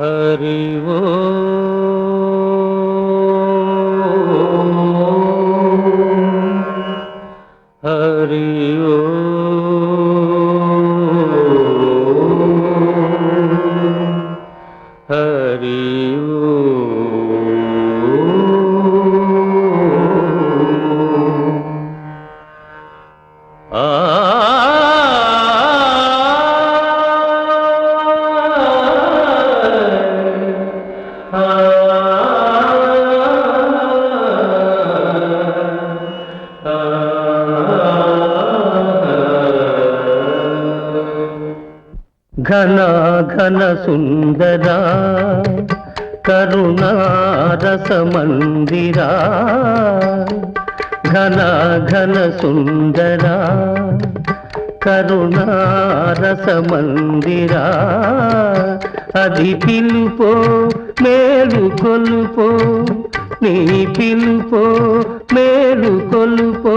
அறிவோ ఘనాఘన సుందరా కరుణారసమందిరా ఘనాఘన సుందరా కరుణారసమందిరా అది పిలుపో మేలు కొలుపో నీ పిలుపో మేలు కొలుపో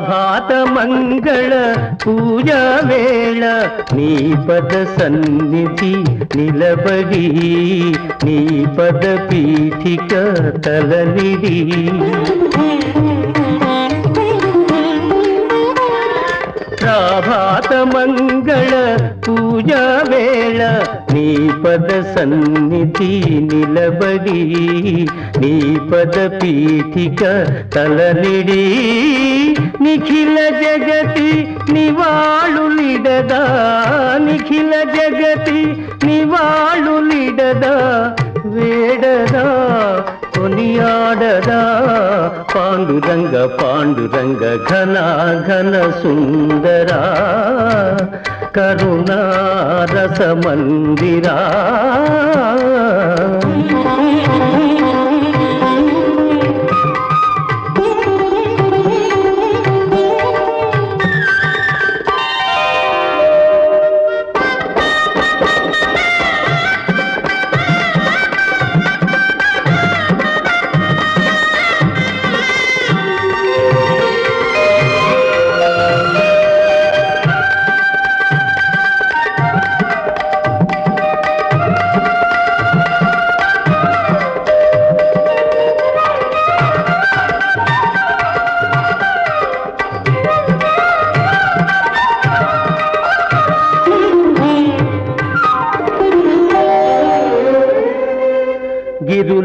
ప్రభాత మంగళ పూజా వేళ నీ పద సన్నిధి నిలబడి నీ పద పీఠిక తలనిడి ప్రభాత మంగళ వేళ నీ పద సన్నిధి నిలబడి నీ పద పీఠిక తలనిడి నిఖిల జగతి నివాళులిడదా? నిఖిల జగతి నివాళులిడదా? వేడదా? కొనియాడదా? పాండురంగ పాండురంగ ఘన ఘన సుందరా. కరుణారస మందిరా.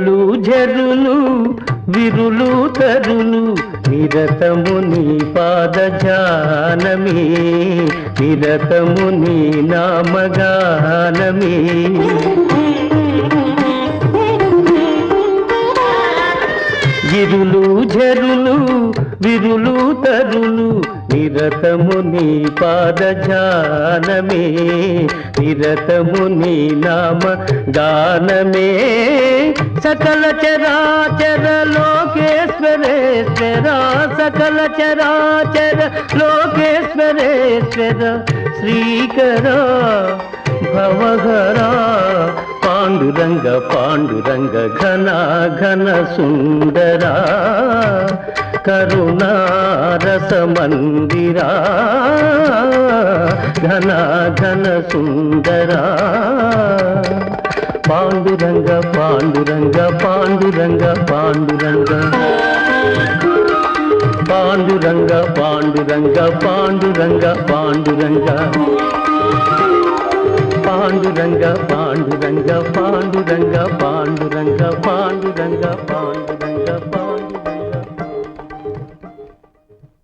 గిరులు జరులు విరులు తరులు నిరతము నీ పాద జానమే నిరతము నీ నామగానమే ఇరులు జరులు విరులు తరులు నిరతము నీ పాద జానమే నిరతము నీ నామ గానమే. సకల చరాచర లోకేశ్వరేశ్వర సకల చరాచర లోకేశ్వరేశ్వర శ్రీకర భవహరా పాండురంగ పాండురంగ ఘన ఘన సుందరా. కరుణారస మందిరా ఘన ఘన సుందరా పాండురంగ పాండురంగ పాండురంగ పాండురంగ పాండురంగ పాండురంగ పాండురంగ పాండురంగ పాండురంగ పాండురంగ పాండురంగ పాండురంగ పాండురంగ పాండురంగ పాండురంగ